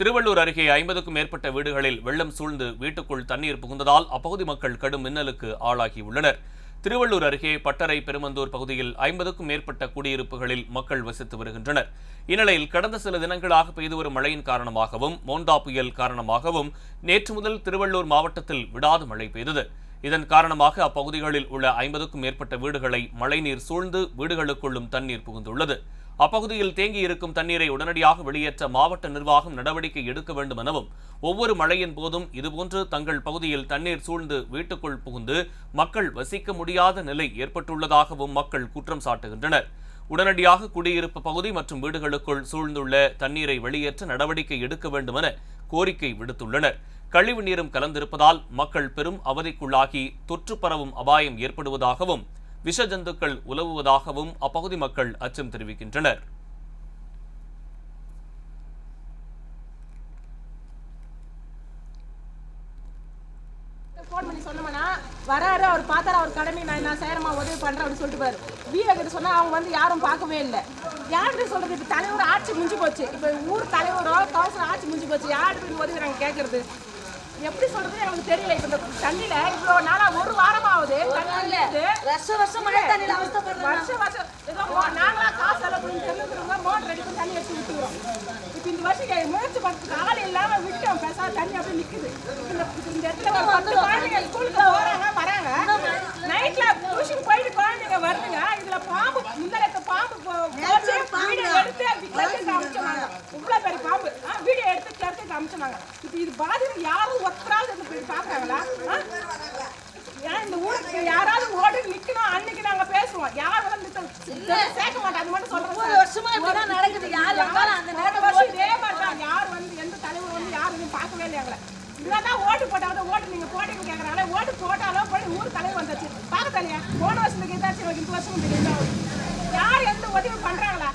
திருவள்ளூர் அருகே ஐம்பதுக்கும் மேற்பட்ட வீடுகளில் வெள்ளம் சூழ்ந்து வீட்டுக்குள் தண்ணீர் புகுந்ததால் அப்பகுதி மக்கள் கடும் மின்னலுக்கு ஆளாகியுள்ளனர். திருவள்ளூர் அருகே பட்டறை பெருமந்தூர் பகுதியில் ஐம்பதுக்கும் மேற்பட்ட குடியிருப்புகளில் மக்கள் வசித்து வருகின்றனர். இந்நிலையில் கடந்த சில தினங்களாக பெய்து வரும் மழையின் காரணமாகவும் மோண்டா புயல் காரணமாகவும் நேற்று முதல் திருவள்ளூர் மாவட்டத்தில் விடாது மழை பெய்தது. இதன் காரணமாக அப்பகுதிகளில் உள்ள ஐம்பதுக்கும் மேற்பட்ட வீடுகளை மழைநீர் சூழ்ந்து வீடுகளுக்குள்ளும் தண்ணீர் புகுந்துள்ளது. அப்பகுதியில் தேங்கியிருக்கும் தண்ணீரை உடனடியாக வெளியேற்ற மாவட்ட நிர்வாகம் நடவடிக்கை எடுக்க வேண்டும் எனவும் ஒவ்வொரு மழையின் போதும் இதுபோன்று தங்கள் பகுதியில் தண்ணீர் சூழ்ந்து வீட்டுக்குள் புகுந்து மக்கள் வசிக்க முடியாத நிலை ஏற்பட்டுள்ளதாகவும் மக்கள் குற்றம் சாட்டுகின்றனர். உடனடியாக குடியிருப்பு பகுதி மற்றும் வீடுகளுக்குள் சூழ்ந்துள்ள தண்ணீரை வெளியேற்ற நடவடிக்கை எடுக்க வேண்டும் என கோரிக்கை விடுத்துள்ளனர். கழிவு நீரும் கலந்திருப்பதால் மக்கள் பெரும் அவதிக்குள்ளாகி தொற்று பரவும் அபாயம் ஏற்படுவதாகவும் விஷ ஜந்துக்கள் உலவுவதாகவும் அப்பகுதி மக்கள் அச்சம் தெரிவிக்கின்றனர். ஃபோன் பண்ணி சொன்னோம்னா வராரு அவர் பார்த்தாரு அவர் கடமை நான் நான் செய்யறமா உதவி பண்றேன் அப்படின்னு சொல்லிட்டு பாரு வீர கிட்ட சொன்னா அவங்க வந்து யாரும் பார்க்கவே இல்லை. யார்கிட்ட சொல்றது? இப்போ தலைவர் ஆட்சி முடிஞ்சு போச்சு. இப்போ ஊர் தலைவரோ கவுன்சிலர் ஆட்சி முடிஞ்சு போச்சு. யார்கிட்ட போய் உதவி நாங்கள் கேட்கறது எப்படி சொல்றது எனக்கு தெரியல. இப்போ இந்த தண்ணியில இவ்வளோ நாளா ஒரு தண்ணி இருந்து வருஷம் வருஷம் மழை தண்ணியில் அவஸ்தைப்படுறோம் வருஷம் வருஷம் ஏதோ நாங்களா காசு பண்ணி தெருவுக்குறவங்க மோட்டர் அடித்து தண்ணி எடுத்து விட்டுக்கிறோம் இப்போ இந்த வருஷம் முயற்சி பண்ணுறதுக்கு ஆள் இல்லாம விட்டோம். பேசாம தண்ணி அப்படியே நிக்குது. இந்த இடத்துல ஒரு பத்து குழந்தைங்க ஸ்கூலுக்கு போறாங்க சொன்னாங்க. இப்போ இது பாதிப்பு யாரும் ஒத்தராவது இருந்து போய் பார்க்குறாங்களா? ஏன் இந்த ஊருக்கு யாராவது ஓடி நிக்கணும் அன்னைக்கு நாங்க பேசுவோம். யார் வந்து சேர்க்க மாட்டோம் அது மட்டும் சொல்கிறோம் ஒரு வருஷமா இப்படிதான் நடக்குது. யார் வந்தாலும் அந்த நேரம் வந்து எந்த தலைவர் வந்து யார் பார்க்கவே இல்லை எங்களை இதெல்லாம் ஓட்டு போட்டாலும் ஓட்டு நீங்க போட்டீங்கன்னு கேட்குறாங்க ஓட்டு போட்டாலும் போய் ஊர் தலைவர் வந்தாச்சு. பார்க்க தலையா போன வருஷத்துக்கு இதாச்சு இந்த வருஷம் யார் எந்த உதவி பண்ணுறாங்களா